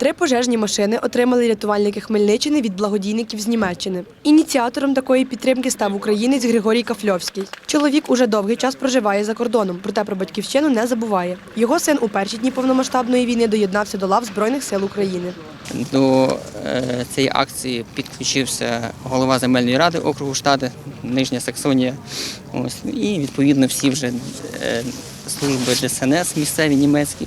Три пожежні машини отримали рятувальники Хмельниччини від благодійників з Німеччини. Ініціатором такої підтримки став українець Григорій Кафльовський. Чоловік уже довгий час проживає за кордоном, проте про батьківщину не забуває. Його син у перші дні повномасштабної війни доєднався до лав Збройних сил України. До е, цієї акції підключився голова земельної ради округу штати, Нижня Саксонія. Ось, і відповідно всі вже е, служби ДСНС місцеві німецькі.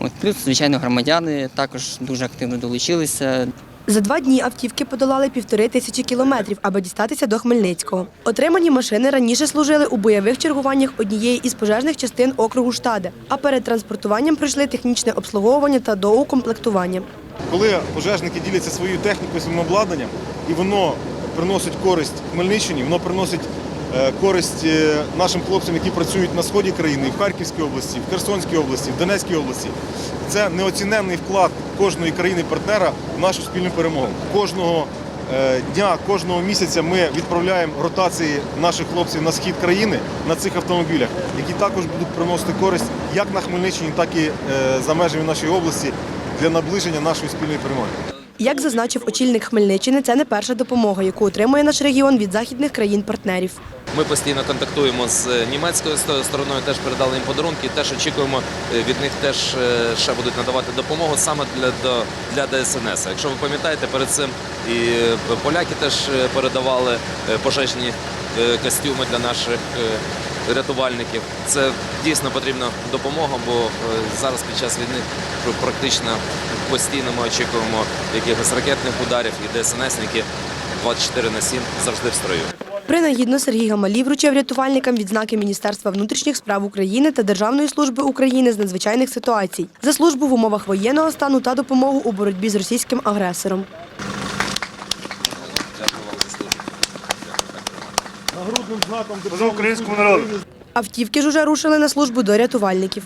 От, плюс, звичайно, громадяни також дуже активно долучилися. За два дні автівки подолали півтори тисячі кілометрів, аби дістатися до Хмельницького. Отримані машини раніше служили у бойових чергуваннях однієї із пожежних частин округу Штади, а перед транспортуванням пройшли технічне обслуговування та доукомплектування. Коли пожежники діляться своєю технікою, своїм обладнанням, і воно приносить користь Хмельниччині, воно приносить користь е, нашим хлопцям, які працюють на сході країни, в Харківській області, в Херсонській області, в Донецькій області. Це неоціненний вклад кожної країни-партнера в нашу спільну перемогу. Кожного е, дня, кожного місяця ми відправляємо ротації наших хлопців на схід країни на цих автомобілях, які також будуть приносити користь як на Хмельниччині, так і е, за межами нашої області для наближення нашої спільної перемоги. Як зазначив очільник Хмельниччини, це не перша допомога, яку отримує наш регіон від західних країн-партнерів. Ми постійно контактуємо з німецькою стороною, теж передали їм подарунки. Теж очікуємо е, від них теж е, ще будуть надавати допомогу саме для для ДСНС. Якщо ви пам'ятаєте, перед цим і е, поляки теж е, передавали е, пожежні е, костюми для наших е, рятувальників. Це дійсно потрібна допомога, бо е, зараз під час війни практично постійно ми очікуємо якихось ракетних ударів і ДСНСники 24 на 7 завжди в строю. Принагідно Сергій Гамалій вручив рятувальникам відзнаки Міністерства внутрішніх справ України та Державної служби України з надзвичайних ситуацій за службу в умовах воєнного стану та допомогу у боротьбі з російським агресором. Нагрудним знаком За українському народу. Автівки ж уже рушили на службу до рятувальників.